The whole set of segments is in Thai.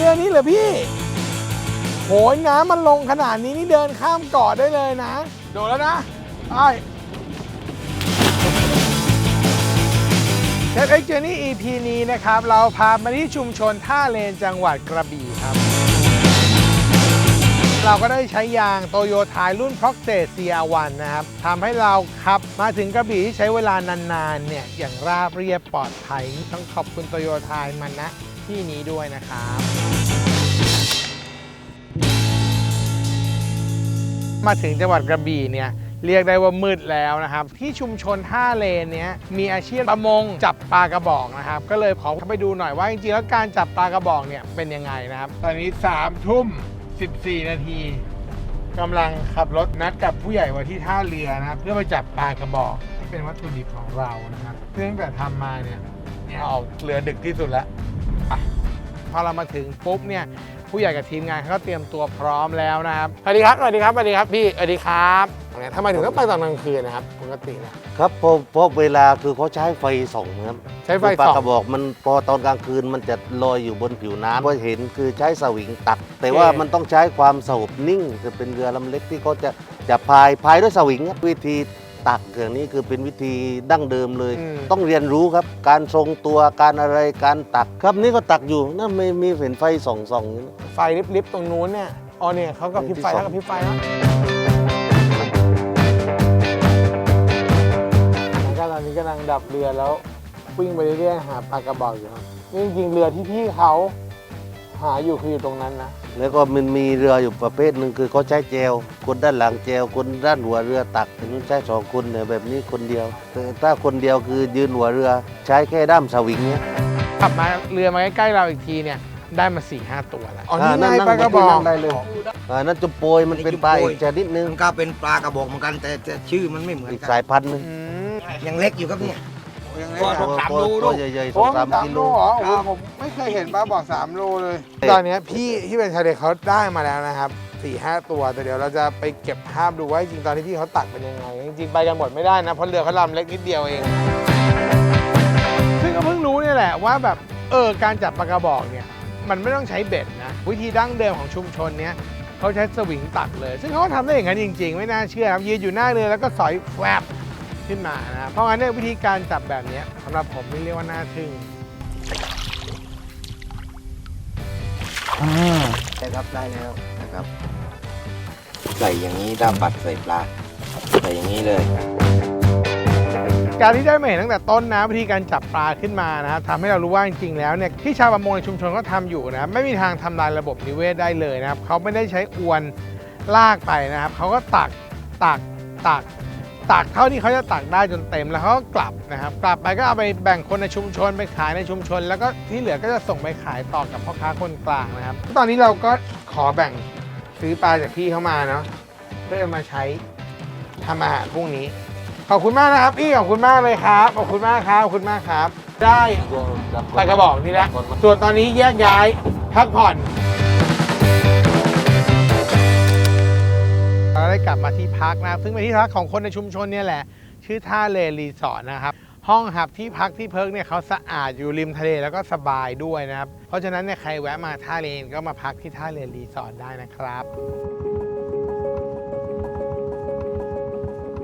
เยอะนี้เหรอพี่ โหยน้ำมันลงขนาดนี้นี่เดินข้ามเกาะได้เลยนะ โดดแล้วนะไปเทปเอ็กเจอร์นี่ EP นี้นะครับ เราพามาที่ชุมชนท่าเลนจังหวัดกระบี่ครับ เราก็ได้ใช้ยางโตโยต้ารุ่น p r o c t e CR1 นะครับทำให้เราขับมาถึงกระบี่ที่ใช้เวลานานๆเนี่ยอย่างราบเรียบปลอดภัย ต้องขอบคุณโตโยต้ามันนะ ที่นี้ด้วยนะครับมาถึงจังหวัดกระบี่เนี่ยเรียกได้ว่ามืดแล้วนะครับ ที่ชุมชนท่าเลนเนี้ยมีอาชีพประมงจับปลากระบอกนะครับ ก็เลยขอไปดูหน่อยว่าจริงๆแล้วการจับปลากระบอกเนี่ยเป็นยังไงนะครับ ตอนนี้3ามทุ่ม 14 นาทีกำลังขับรถนัดกับผู้ใหญ่ไว้ที่ท่าเรือนะครับ เพื่อไปจับปลากระบอกที่เป็นวัตถุดิบของเรานะครับซึ่งตั้งแต่ทำมาเนี่ยเนี่ยออกเรือดึกที่สุดแล้ว ไปพอเรามาถึงปุ๊บเนี่ยผู้ใหญ่กับทีมงานเขาก็เตรียมตัวพร้อมแล้วนะครับสวัสดีครับสวัสดีครับสวัสดีครับพี่สวัสดีครับเนี่ยทำไมถึงต้องไปตอนกลางคืนนะครับปกตินะครับเพราะเพราะเวลาคือเขาใช้ไฟส่องครับใช้ไฟคือปลาส่องกระบอกมันพอตอนกลางคืนมันจะลอยอยู่บนผิวน้ำก็เห็นคือใช้สวิงตัก แต่ว่ามันต้องใช้ความสงบนิ่งคือเป็นเรือลำเล็กที่เขาจะจะพายพายด้วยสวิงครับวิธี ตักอย่างนี้คือเป็นวิธีดั้งเดิมเลย อืม ต้องเรียนรู้ครับ การทรงตัวการอะไรการตักครับนี่ก็ตักอยู่นั่นไม่มีเห็นไฟส่องส่องอยู่นะไฟลิฟต์ๆตรงนู้นเนี่ยอ๋อเนี่ยเขากับพริบไฟที่สแล้อวงกับพริบไฟแล้วก็ตอนนี้กำลังดับเรือแล้ววิ่งไปเรื่อยๆหาปลากระบอกอยู่ครับนี่จริงๆเรือที่พี่เขา หาอยู่คืออยู่ตรงนั้นนะแล้วก็มันมีเรืออยู่ประเภทหนึ่งคือเขาใช้แจวคนด้านหลังแจวคนด้านหัวเรือตักถึงใช้สองคนเนี่ยแบบนี้คนเดียว แต่ถ้าคนเดียวคือยืนหัวเรือใช้แค่ด้ามสวิงเนี่ยขับมาเรือมาใกล้ๆเราอีกทีเนี่ยได้มา4ี่ห้าตัวแล้วอ๋อนี่ไงนั่งปลากระบอกนั่งได้เลย อ่านั่นจุโปยมันเป็นปลาอีกชนิดหนึงมันก็เป็นปลากระบอกเหมือนกันแต่แต่ชื่อมันไม่เหมือนอีกกัสายพันธุ์หนึงอืมยังเล็กอยู่ครับเนี่ย ยังไงตัวอะสองสามตัวโลตัวลูกใหญ่ๆสโอ้องสามสามกิโลโลเหรอโอ้โหผมไม่เคยเห็นปลาบอก3โลเลย ตอนเนี้ยพี่ที่เป็นชายเด็กเขาได้มาแล้วนะครับ4ี่ห้าตัวแต่เดี๋ยวเราจะไปเก็บภาพดูว่าจริงๆตอนที่พี่เขาตักเป็นยังไง จริงๆไปกันหมดไม่ได้นะ เพราะเรือเขาลำเล็กนิดเดียวเอง ซึ่งก็เพิ่งรู้เนี่ยแหละว่าแบบเออการจับปลากระบอกเนี่ย มันไม่ต้องใช้เบ็ดนะ วิธีดั้งเดิมของชุมชนเนี้ยเขาใช้สวิงตักเลย ซึ่งเขาก็ทำได้อย่างนั้นจริง ๆ ไม่น่าเชื่อครับยืนอยู่หน้าเรือแล้วก็สอยแฟบ ขึ้นมานะครับเพราะงั้นเนี่ยวิธีการจับแบบเนี้ยสำหรับผมนี่เรียกว่าน่าทึ่งนะครับได้แล้วนะครับ ใส่อย่างนี้ด้ามปัดใส่ปลาใส่อย่างนี้เลย การที่ได้มาเห็นตั้งแต่ต้นนะวิธีการจับปลาขึ้นมานะครับทำให้เรารู้ว่าจริงๆแล้วเนี่ยที่ชาวประมงในชุมชนก็ทำอยู่นะครับไม่มีทางทำลายระบบนิเวศได้เลยนะครับเขาไม่ได้ใช้อวนลากไปนะครับเขาก็ตักตักตัก ตักเท่าที่เขาจะตักได้จนเต็มแล้วเขาก็กลับนะครับ กลับไปก็เอาไปแบ่งคนในชุมชนไปขายในชุมชน แล้วก็ที่เหลือก็จะส่งไปขายต่อกับพ่อค้าคนกลางนะครับ ตอนนี้เราก็ขอแบ่งซื้อปลาจากพี่เขามาเนาะเพื่อมาใช้ทำอาหารพรุ่งนี้ ขอบคุณมากนะครับพี่ขอบคุณมากเลยครับขอบคุณมากครับขอบคุณมากครับ ได้ปลากระบอกนี่แหละส่วนตอนนี้แยกย้ายพักผ่อน ได้กลับมาที่พักนะซึ่งเป็นที่พักของคนในชุมชนเนี่ยแหละ ชื่อท่าเลรีสอร์ทนะครับ ห้องหับที่พักที่เพิร์กเนี่ยเขาสะอาดอยู่ริมทะเลแล้วก็สบายด้วยนะครับ เพราะฉะนั้นเนี่ยใครแวะมาท่าเลนก็มาพักที่ท่าเลรีสอร์ทได้นะครับ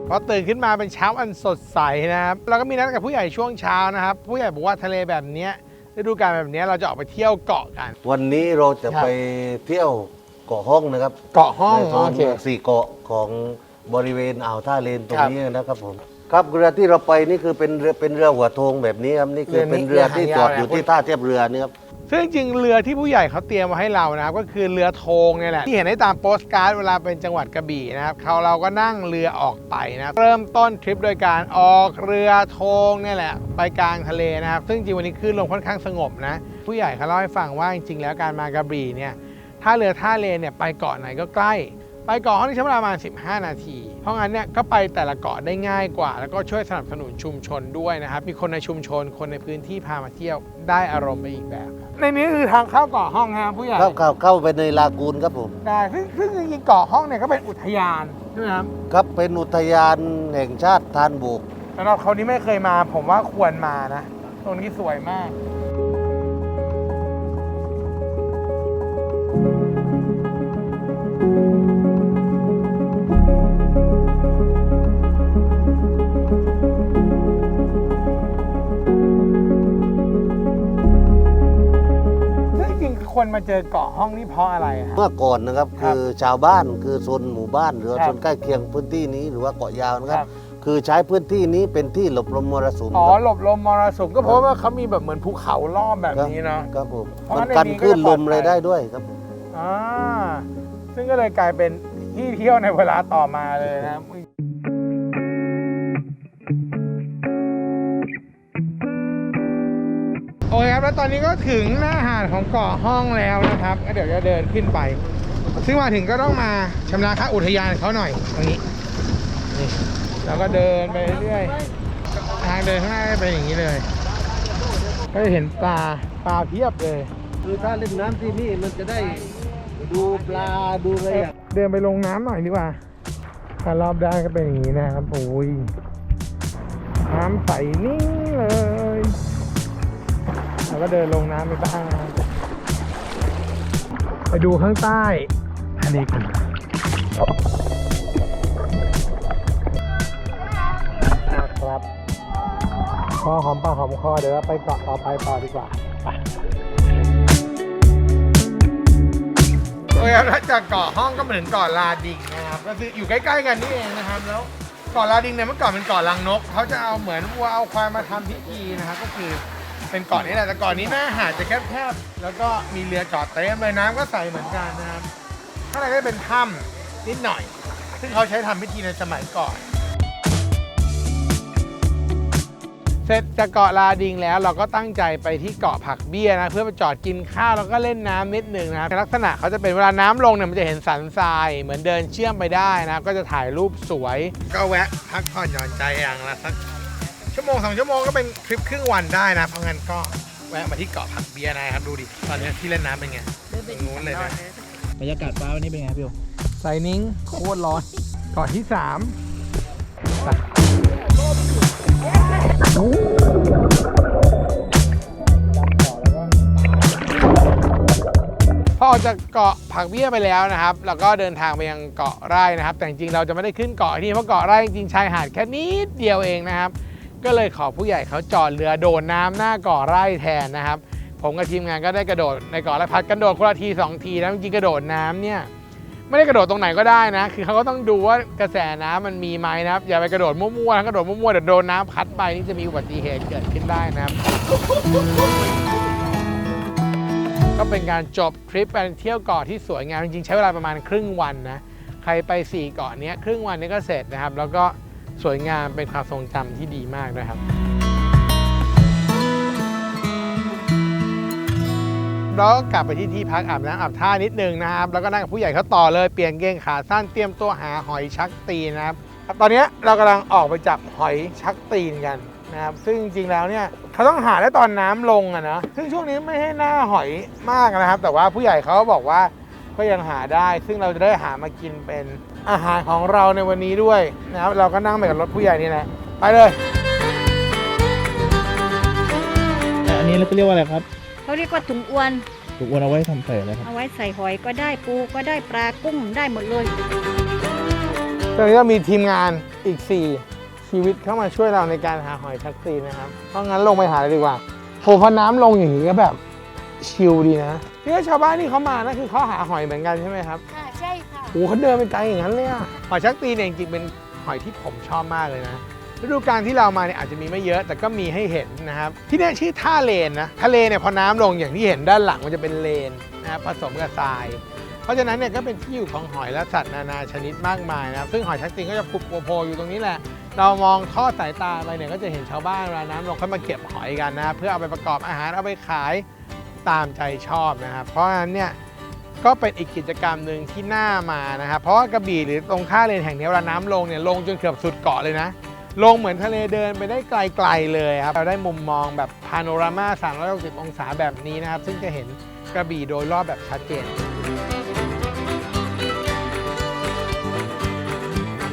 พอตื่นขึ้นมาเป็นเช้าอันสดใสนะครับเราก็มีนัดกับผู้ใหญ่ช่วงเช้านะครับ ผู้ใหญ่บอกว่าทะเลแบบเนี้ยฤดูกาลแบบเนี้ยเราจะออกไปเที่ยวเกาะกัน วันนี้เราจะไปเที่ยว เกาะห้องนะครับเกาะห้องในโซนโอเค สี่เกาะของบริเวณอ่าวท่าเลนตรงครับนี้นะครับผม ครับเรือที่เราไปนี่คือเป็นเรือเป็นเรือหัวโทงแบบนี้ครับนี่คือเรือนี้เป็นเรือที่เรือหางจอดยาวอยู่นะที่ท่าเทียบเรือนี่ครับซึ่งจริงๆเรือที่ผู้ใหญ่เขาเตรียมมาให้เรานะครับก็คือเรือโทงเนี่ยแหละที่เห็นได้ตามโปสการ์ดเวลาเป็นจังหวัดกระบี่นะครับเขาเราก็นั่งเรือออกไปนะครับเริ่มต้นทริปโดยการออกเรือโทงเนี่ยแหละ ไปกลางทะเลนะครับ ซึ่งจริงวันนี้คลื่นลมค่อนข้างสงบนะ ผู้ใหญ่เขาเล่าให้ฟังว่าจริงๆแล้วการมากระบี่เนี่ย ท่าเรือท่าเลเนี่ยไปเกาะไหนก็ใกล้ ไปเกาะห้องที่ใช้เวลาประมาณ 15 นาที เพราะงั้นเนี่ยก็ไปแต่ละเกาะได้ง่ายกว่า แล้วก็ช่วยสนับสนุนชุมชนด้วยนะครับ มีคนในชุมชนคนในพื้นที่พามาเที่ยวได้อารมณ์ไปอีกแบบครับในนี้คือทางเข้าเกาะห้องครับผู้ใหญ่เข้าเข้าเข้าไปในลากูนครับผมได้ซึ่งซึ่งจริงๆเกาะห้องเนี่ยก็เป็นอุทยานใช่ไหมครับครับเป็นอุทยานแห่งชาติทานบุกสำหรับคนที่ไม่เคยมาผมว่าควรมานะตรงนี้สวยมาก มาเจอเกาะห้องนี่เพราะอะไรอะเมื่อก่อนนะครับครับคือชาวบ้านคือโซนหมู่บ้าน หรือว่าครับโซนใกล้เคียงพื้นที่นี้หรือว่าเกาะยาวนะคครัรับ บ คือใช้พื้นที่นี้เป็นที่หลบลมมรสุมอ๋อครับหลบลมมรสุมก็เพราะว่าเขามีแบบเหมือนภูเขาล้อมแบบนี้เนาะ ครับผมเพราะมันในกันนี้ก็คลื่นจะปลลอดมภัยอะไรได้ด้วยครับผมอ่าซึ่งก็เลยกลายเป็นที่เที่ยวในเวลาต่อมาเลยนะ โอเคครับ แล้วตอนนี้ก็ถึงหน้าหาดของเกาะห้องแล้วนะครับก็เดี๋ยวจะเดินขึ้นไป ซึ่งมาถึงก็ต้องมาชำระค่าอุทยานเขาหน่อยตรงนี้นี่แล้วก็เดินไปเรื่อยๆทางเดินข้างหน้าก็เป็นอย่างนี้เลย ก็จะเห็นปลาปลาเพียบเลย คือถ้าเล่นน้ำที่นี่มันจะได้ดูปลาดูอะไรอะเดินไปลงน้ำหน่อยดีกว่าถ้ารอบได้านก็เป็นอย่างนี้นะครับโอ้ยน้ำใสนิ่งเลย แล้วก็เดินลงน้ำไปบ้างนไปดูข้างใต้ทะเลกันนะครับพอหอมปากหอมคอเดี๋ยวไปเกาะต่อไปต่อดีกว่าโอเคครับแล้วจากเกาะห้องก็เหมาถึงเกาะลาดิงนะครับก็คืออยู่ใกล้ๆกันนี่เองนะครับแล้วเกาะลาดิงเนี่ยเมื่อก่อนเป็นเกาะลังนก เขาจะเอาเหมือนวัวเอาควายมาทำพิธีนะครับก็คือ เป็นเกาะนี้แหละแต่เกาะนี้หน้าหาดจะแคบๆแล้วก็มีเรือจอดเต็มเลยน้ำก็ใสเหมือนกันนะครับข้างในก็เป็นถ้ำนิดหน่อย ซึ่งเขาใช้ทำพิธีในสมัยก่อน เสร็จจากเกาะลาดิงแล้วเราก็ตั้งใจไปที่เกาะผักเบี้ยนะ เพื่อไปจอดกินข้าวแล้วก็เล่นน้ำนิดหนึ่งนะครับลักษณะเขาจะเป็นเวลาน้ำลงเนี่ยมันจะเห็นสันทราย เหมือนเดินเชื่อมไปได้นะครับก็จะถ่ายรูปสวย ก็แวะพักผ่อนหย่อนใจอย่างละสัก ชั่วโมงสองชั่วโมงก็เป็นทริปครึ่งวันได้นะ เพราะงั้นก็แวะมาที่เกาะผักเบี้ยนะครับ ดูดิ ตอนนี้ที่เล่นน้ำเป็นไงตรงนู้นเลยนะบรรยากาศฟ้าวันนี้เป็นไงครับพี่โอไซนิ่งโคตรร้อนเกาะที่สามไปพอออกจากเกาะผักเบี้ยไปแล้วนะครับเราก็เดินทางไปยังเกาะไร่นะครับ แต่จริงๆเราจะไม่ได้ขึ้นเกาะที่นี่เพราะเกาะไร่จริงๆชายหาดแค่นิดเดียวเองนะครับ ก็เลยขอผู้ใหญ่เขาจอดเรือโดดน้ำหน้าเกาะไร่แทนนะครับ ผมกับทีมงานก็ได้กระโดดในเกาะไร่พัดกันโดดคนละทีสองทีนะจริงกระโดดน้ำเนี่ยไม่ได้กระโดดตรงไหนก็ได้นะ คือเขาก็ต้องดูว่ากระแสน้ำมันมีไหมนะครับ อย่าไปกระโดดมั่วๆกระโดดมั่วๆเดี๋ยวโดนน้ำพัดไปนี่จะมีอุบัติเหตุเกิดขึ้นได้นะครับ ก็เป็นการจบทริปการเที่ยวเกาะที่สวยงามจริงๆใช้เวลาประมาณครึ่งวันนะ ใครไป4เกาะเนี้ยครึ่งวันนี้ก็เสร็จนะครับ แล้วก็ สวยงามเป็นความทรงจำที่ดีมากด้วยครับ เราก็กลับไปที่ที่พักอาบน้ำอาบท่านิดนึงนะครับ แล้วก็นั่งกับผู้ใหญ่เขาต่อเลยเปลี่ยนเกงขาสั้นเตรียมตัวหาหอยชักตีนนะครับ ตอนนี้เรากำลังออกไปจับหอยชักตีนกันนะครับซึ่งจริงๆแล้วเนี่ยเขาต้องหาได้ตอนน้ำลงอะนะซึ่งช่วงนี้ไม่ให้หน้าหอยมากนะครับ แต่ว่าผู้ใหญ่เขาบอกว่าก็ยังหาได้ ซึ่งเราจะได้หามากินเป็น อาหารของเราในวันนี้ด้วยนะครับ เราก็นั่งไปกับรถผู้ใหญ่นี่แหละไปเลยอันนี้เราจะเรียกว่าอะไรครับเขาเรียกว่าถุงอวน ถูกวนเอาไว้ทำใส่อะไรครับ เอาไว้ใส่หอยก็ได้ปูก็ได้ปลากุ้งได้หมดเลย ตอนนี้เรามีทีมงานอีก 4 ชีวิตเข้ามาช่วยเราในการหาหอยชักตีนนะครับ เพราะงั้นลงไปหาเลยดีกว่าโหพอน้ำลงอย่างนี้ก็แบบชิลดีนะ นี่ชาวบ้านที่เขามานะคือเขาหาหอยเหมือนกันใช่ไหมครับค่ะใช่ค่ะโอ้เขาเดินไปไกลอย่างนั้นเลยอะหอยชักตีนเนี่ยจริงๆเป็นหอยที่ผมชอบมากเลยนะฤดูกาลที่เรามาเนี่ยอาจจะมีไม่เยอะแต่ก็มีให้เห็นนะครับ ที่เนี่ยชื่อท่าเลนนะทะเลเนี่ยพอน้ำลงอย่างที่เห็นด้านหลังมันจะเป็นเลนนะครับผสมกับทราย เพราะฉะนั้นเนี่ยก็เป็นที่อยู่ของหอยและสัตว์นานาชนิดมากมายนะครับซึ่งหอยชักตีนก็จะผุดโผล่อยู่ตรงนี้แหละ เรามองทอดสายตาไปเนี่ยก็จะเห็นชาวบ้านเวลาน้ำลงเขามาเก็บหอยกันนะครับเพื่อเอาไปประกอบอาหารเอาไปขาย ตามใจชอบนะครับ เพราะฉะนั้นเนี่ยก็เป็นอีกกิจกรรมหนึ่งที่น่ามานะครับ เพราะว่ากระบี่หรือตรงท่าเลนแห่งนี้เวลาน้ำลงเนี่ยลงจนเกือบสุดเกาะเลยนะ ลงเหมือนทะเลเดินไปได้ไกลๆเลยครับ เราได้มุมมองแบบพาโนรามา 360 องศาแบบนี้นะครับ ซึ่งจะเห็นกระบี่โดยรอบแบบชัดเจน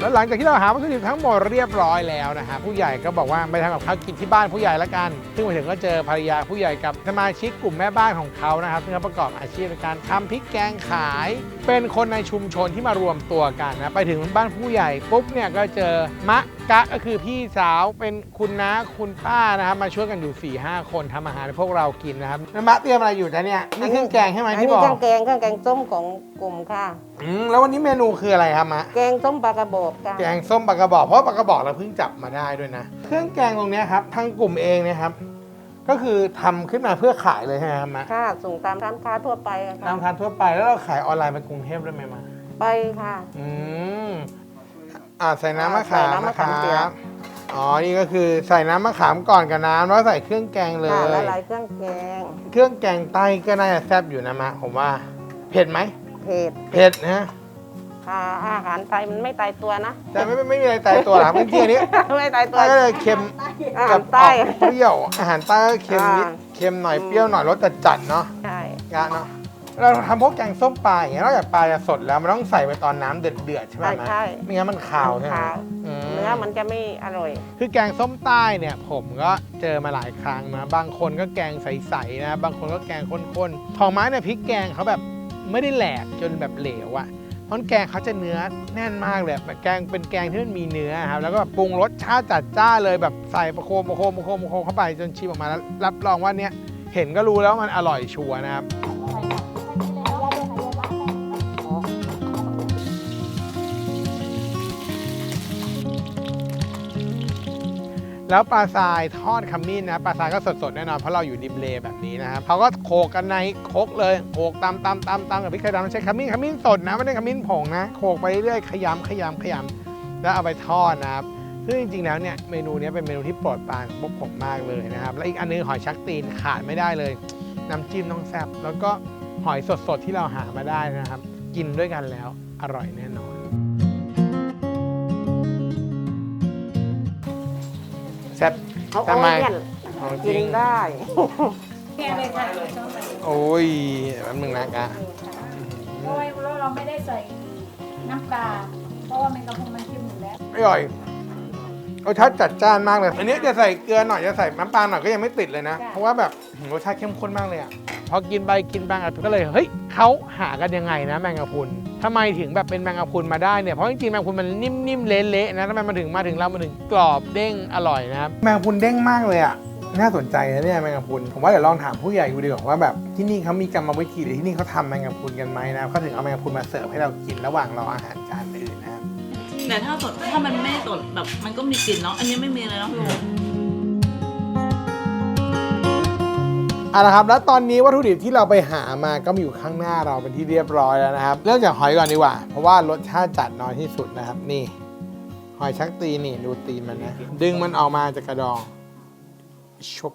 แล้วหลังจากที่เราหาวัตถุดิบทั้งหมดเรียบร้อยแล้วนะฮะผู้ใหญ่ก็บอกว่าไปทำกับข้าวกินที่บ้านผู้ใหญ่ละกัน ซึ่งมาถึงก็เจอภรรยาผู้ใหญ่กับสมาชิกกลุ่มแม่บ้านของเขานะครับซึ่งเขาประกอบอาชีพในการทำพริกแกงขาย เป็นคนในชุมชนที่มารวมตัวกันนะไปถึงบ้านผู้ใหญ่ปุ๊บเนี่ยก็เจอมะ กะก็คือพี่สาวเป็นคุณน้าคุณป้านะครับ มาช่วยกันอยู่4ี่ห้าคนทำอาหารให้พวกเรากินนะครับน้ำมะเตรียมอะไรอยู่จ๊ะเนี่ยนี่เครื่องแกงใช่ไหมอันที่นี้บอกเครื่องแกงเครื่องแกงส้มของกลุ่มค่ะ อืมแล้ววันนี้เมนูคืออะไรครับมะ แกงส้มปลากระบอกค่ะ แกงส้มปลากระบอกเพราะปลากระบอกเราเพิ่งจับมาได้ด้วยนะ เครื่องแกงตรงเนี้ยครับทางกลุ่มเองเนี่ยครับ ก็คือทำขึ้นมาเพื่อขายเลยใช่ไหมครับมะค่ะ ส่งตามร้านค้าทั่วไปอะตาค่ะ มทานทั่วไปแล้วเราขายออนไลน์ไปกรุงเทพด้วยไหมมาไปค่ะ อืม อ่าใส่น้ำมะขามใส่น้ำมะขามเปียก นะครับอ๋อ นี่ก็คือใส่น้ำมะขามก่อนกับน้ำแล้วใส่เครื่องแกงเลยค่ะละลายเครื่องแกงเครื่องแกงใต้ก็น่าจะแซ่บอยู่นะมะผมว่า เผ็ดไหม เผ็ดเผ็ดนะ ค่ะอาหารไทยมันไม่ตายตัวนะ แต่ไม่ไม่ไม่มีอะไรตายตัวหรอกจริงๆอันนี้ไม่ตายตัวใต้ก็เลยเค็มอาหากัรบอใต้ อกเปรี้ยว อาหารใต้ก็เค็มนิด อ่า เค็มหน่อยเปรี้ยวหน่อยรสจัดจัดๆเนาะใช่ กะเนาะ เราทำพวกแกงส้มปลาอย่างเงี้ยนอกจากปลาจะสดแล้วมันต้องใส่ไปตอนน้ำเดือดๆใช่ไหมใช่มะใช่ ไม่งั้นมันคาวใช่ไหมขาวอืม เนื้อมันจะไม่อร่อย คือแกงส้มใต้เนี่ยผมก็เจอมาหลายครั้งนะ บางคนก็แกงใสๆนะ บางคนก็แกงข้นๆของไม้เนี่ยพริกแกงเขาแบบไม่ได้แหลกจนแบบเหลวอะเพราะแกงเขาจะเนื้อแน่นมากเลยแบบแกงเป็นแกงที่มันมีเนื้อครับแล้วก็แบบปรุงรสชาติจัดจ้านเลยแบบใส่ประโคมประโคมประโคมประโคมเข้าไปจนชิมออกมาแล้วรับรองว่าเนี่ยเห็นก็รู้แล้วว่ามันอร่อยชัวร์นะครับ แล้วปลาทรายทอดขมิ้นนะปลาทรายก็สดๆแน่นอนเพราะเราอยู่ริมเลแบบนี้นะครับเขาก็โขกกันในโคกเลยโขกตำตำตำตำกับพริกไทยดำใช้ขมิ้นขมิ้นสดนะไม่ได้ขมิ้นผงนะโขกไปเรื่อยๆขยำขยำขยำแล้วเอาไปทอดนะครับซึ่งจริงๆแล้วเนี่ยเมนูนี้เป็นเมนูที่โปรดปรานพวกผมมากเลยนะครับและอีกอันนึงหอยชักตีนขาดไม่ได้เลย น้ำจิ้มต้องแซ่บแล้วก็หอยสดๆที่เราหามาได้นะครับ กินด้วยกันแล้วอร่อยแน่นอน แซ่บเขาทำไมเอาเนี่ยของจกิรินงได้โอ้ยแป๊บนึงนะกะเพราะว่าเราไม่ได้ใส่น้ำปลาเพราะว่ามันกระพงมันเค็มอยู่แล้วอร่อยรสชาติจัดจ้านมากเลย อันนี้จะใส่เกลือหน่อยจะใส่น้ำปลาหน่อยก็ยังไม่ติดเลยนะจ้ะเพราะว่าแบบรสชาติเข้มข้นมากเลยอะพอกินไปกินไปก็เลยเฮ้ยเขาหากันยังไงนะแมงกะพรุน ทำไมถึงแบบเป็นแมงกะพรุนมาได้เนี่ยเพราะจริงๆแมงกะพรุนมันนิ่มๆเละๆนะทำไมมันถึงมาถึงเรามาถึงกรอบเด้งอร่อยนะครับแมงกะพรุนเด้งมากเลยอะน่าสนใจนะเนี่ยแมงกะพรุนผมว่าเดี๋ยวลองถามผู้ใหญ่ดูดีกว่าว่าแบบที่นี่เขามีกรรมวิธีหรือที่นี่เขาทำแมงกะพรุนกันไหมนะเขาถึงเอาแมงกะพรุนมาเสิร์ฟให้เรากินระหว่างรออาหารจานอื่นนะครับแต่ถ้าสดถ้ามันไม่สดแบบมันก็มีกลิ่นเนาะอันนี้ไม่มีเลยเนาะพี่โอ เอาละครับ แล้วตอนนี้วัตถุดิบที่เราไปหามาก็มีอยู่ข้างหน้าเราเป็นที่เรียบร้อยแล้วนะครับ เริ่มจากหอยก่อนดีกว่า เพราะว่ารสชาติจัดน้อยที่สุดนะครับ นี่ หอยชักตีนนี่ดูตีนมันนะ ดึงมันออกมาจากกระดอง ชุบ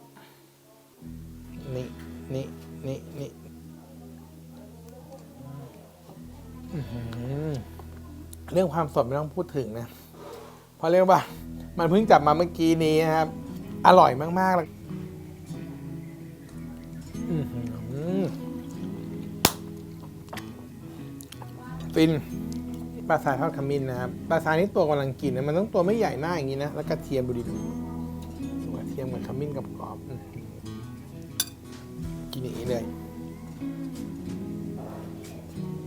นี่ นี่นี่นี่อื้อหือเรื่องความสดไม่ต้องพูดถึงนะ เพราะเรียกว่า มันเพิ่งจับมาเมื่อกี้นี้นะครับ อร่อยมากๆเลย ฟินปลาสายทอดขมิ้นนะครับปลาสายนี่ตัวกำลังกินนะมันต้องตัวไม่ใหญ่มาอย่างนี้นะแล้วกระเทียมดูดิดูกระเทียมกับขมิ้นกับกรอบกินอย่างนี้เลย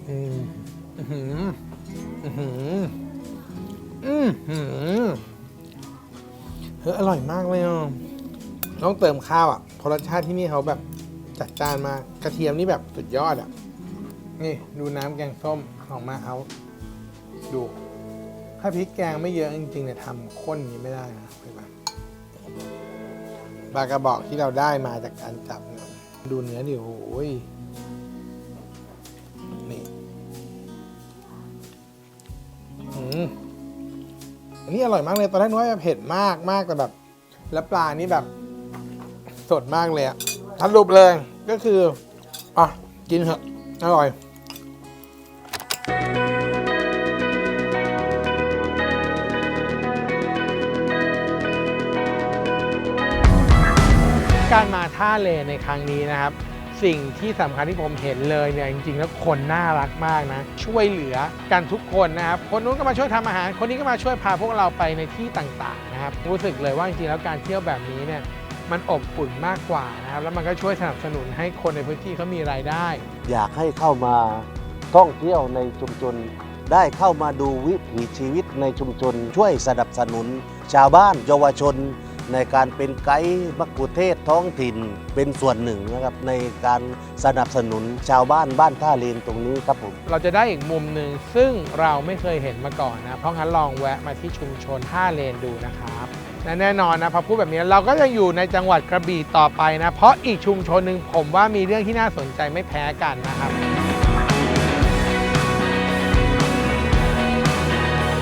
อืมอื้อหืออื้อหืออื้อหือเฮ้ยอร่อยมากเลยอะต้องเติมข้าวอะเพราะรสชาติที่นี่เขาแบบจัดจานมากกระเทียมนี่แบบสุดยอดอะนี่ดูน้ำแกงส้ม ของมาเอาดูถ้าพริกแกงไม่เยอะจริงๆเนี่ยทำข้นอย่างนี้ไม่ได้นะเห็นปะปลากระบอกที่เราได้มาจากการจับเนี่ยดูเนื้อดิโอ้ยนี่อืมอันนี้อร่อยมากเลยตอนแรกนึกว่าจะเผ็ดมากมากแต่แบบ แล้วปลานี่แบบ สดมากเลยอะสรุปเลยก็คืออะกินเถอะอร่อย การมาท่าเลในครั้งนี้นะครับ สิ่งที่สำคัญที่ผมเห็นเลยเนี่ยจริงๆแล้วคนน่ารักมากนะ ช่วยเหลือกันทุกคนนะครับคนนู้นก็มาช่วยทำอาหาร คนนี้ก็มาช่วยพาพวกเราไปในที่ต่างๆนะครับรู้สึกเลยว่าจริงๆแล้วการเที่ยวแบบนี้เนี่ยมันอบอุ่นมากกว่านะครับแล้วมันก็ช่วยสนับสนุนให้คนในพื้นที่เขามีรายได้ อยากให้เข้ามาท่องเที่ยวในชุมชน ได้เข้ามาดูวิถีชีวิตในชุมชน ช่วยสนับสนุน ชาวบ้านเยาวชน ในการเป็นไกด์มักคุเทศท้องถิ่นเป็นส่วนหนึ่งนะครับในการสนับสนุนชาวบ้านบ้านท่าเลนตรงนี้ครับผมเราจะได้อีกมุมหนึ่งซึ่งเราไม่เคยเห็นมาก่อนนะเพราะงั้นลองแวะมาที่ชุมชนท่าเลนดูนะครับและแน่นอนนะพอพูดแบบนี้เราก็ยังอยู่ในจังหวัดกระบี่ต่อไปนะ เพราะอีกชุมชนหนึ่งผมว่ามีเรื่องที่น่าสนใจไม่แพ้กันนะครับ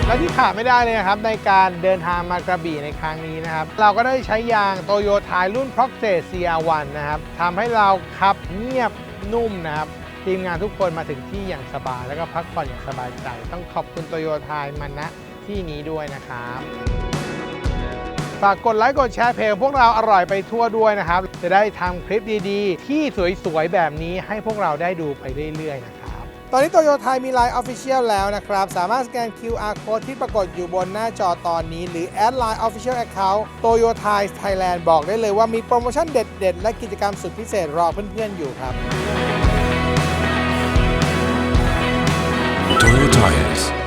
และที่ขาดไม่ได้เลยนะครับในการเดินทางมากระบี่ในครั้งนี้นะครับ เราก็ได้ใช้ยางโตโยต้ารุ่น p r o x e CR1 นะครับทำให้เราขับเงียบนุ่มนะครับทีมงานทุกคนมาถึงที่อย่างสบาย แล้วก็พักผ่อนอย่างสบายใจ ต้องขอบคุณโตโยต้ามันณที่นี้ด้วยนะครับฝากกดไลค์กดแชร์เพจของพวกเราอร่อยไปทั่วด้วยนะครับ จะได้ทำคลิปดีๆ ที่สวยๆแบบนี้ให้พวกเราได้ดูไปเรื่อยๆนะครับ อนนี้โตโยไทยมี Line Official แล้วนะครับ สามารถสแกน QR Code ที่ปรากฏอยู่บนหน้าจอตอนนี้ หรือแอด Line Official Account โตโยต้าไทยแลนด์บอกได้เลยว่ามีโปรโมชั่นเด็ด ๆ และกิจกรรมสุดพิเศษรอเพื่อน ๆ อยู่ครับ Toyo Tires.